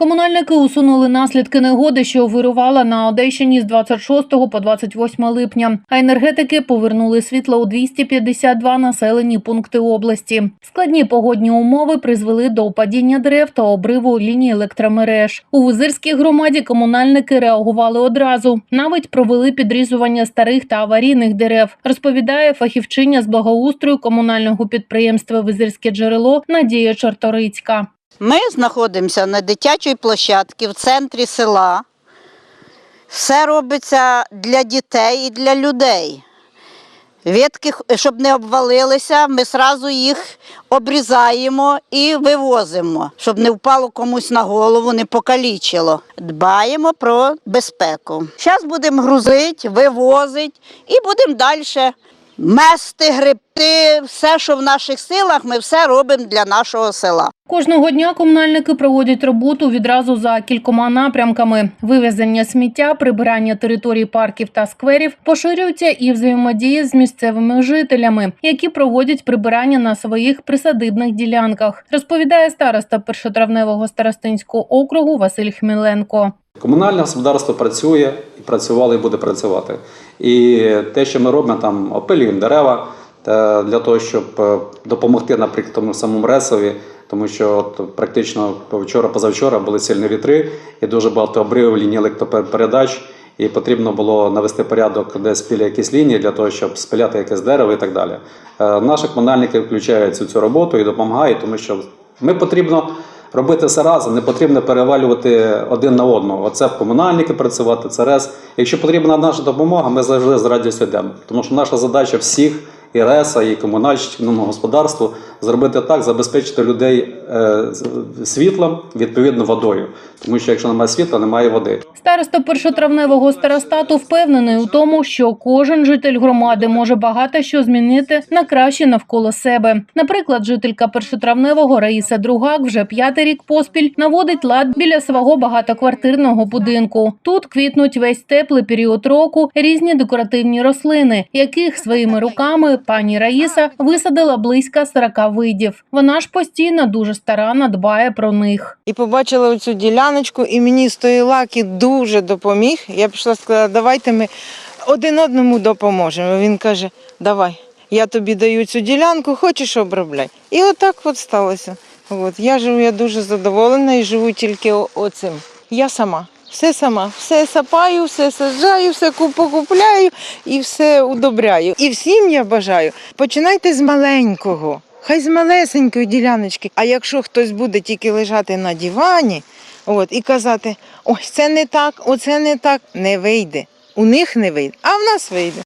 Комунальники усунули наслідки негоди, що вирувала на Одещині з 26 по 28 липня. А енергетики повернули світло у 252 населені пункти області. Складні погодні умови призвели до падіння дерев та обриву лінії електромереж. У Визирській громаді комунальники реагували одразу. Навіть провели підрізування старих та аварійних дерев. Розповідає фахівчиня з благоустрою комунального підприємства Визирське джерело Надія Чорторицька. Ми знаходимося на дитячій площадці в центрі села. Все робиться для дітей і для людей. Ветки, щоб не обвалилися, ми одразу їх обрізаємо і вивозимо, щоб не впало комусь на голову, не покалічило. Дбаємо про безпеку. Зараз будемо грузити, вивозити і будемо далі мести, гребти. Все, що в наших силах, ми все робимо для нашого села. Кожного дня комунальники проводять роботу відразу за кількома напрямками: вивезення сміття, прибирання територій парків та скверів, поширюються і взаємодії з місцевими жителями, які проводять прибирання на своїх присадибних ділянках. Розповідає староста першотравневого старостинського округу Василь Хміленко. Комунальне господарство працює і працювало і буде працювати. І те, що ми робимо, там опилюємо дерева для того, щоб е, допомогти, наприклад, тому самому ресові, тому що от практично вчора, позавчора були сильні вітри і дуже багато обривів ліній електропередач. І потрібно було навести порядок десь біля якісь лінії для того, щоб спиляти якесь дерево і так далі. Е, Наші комунальники включаються в цю роботу і допомагають, тому що ми потрібно робити все разом, не потрібно перевалювати один на одного. Оце комунальники працювати, це. Якщо потрібна наша допомога, ми завжди з радістю йдемо. Тому що наша задача всіх, і РЕСа, і комунальному господарству зробити так, забезпечити людей е, світлом, відповідно водою. Тому що якщо немає світла, немає води. Староста першотравневого старостату впевнений у тому, що кожен житель громади може багато що змінити на краще навколо себе. Наприклад, жителька першотравневого Раїса Другак вже п'ятий рік поспіль наводить лад біля свого багатоквартирного будинку. Тут квітнуть весь теплий період року різні декоративні рослини, яких своїми руками пані Раїса висадила близько 40 видів. Вона ж постійно дуже старанно дбає про них. І побачила оцю діляночку, і мені з тої лаки дуже допоміг. Я пішла сказала, давайте ми один одному допоможемо. Він каже, давай, я тобі даю цю ділянку, хочеш обробляй. І отак от сталося. От. Я живу, я дуже задоволена і живу тільки оцим. Я сама. Все сама, все сапаю, все саджаю, все покупляю і все удобряю. І всім я бажаю, починайте з маленького. Хай з малесенької діляночки. А якщо хтось буде тільки лежати на дивані от, і казати, ось це не так, оце не так, не вийде. У них не вийде, а в нас вийде.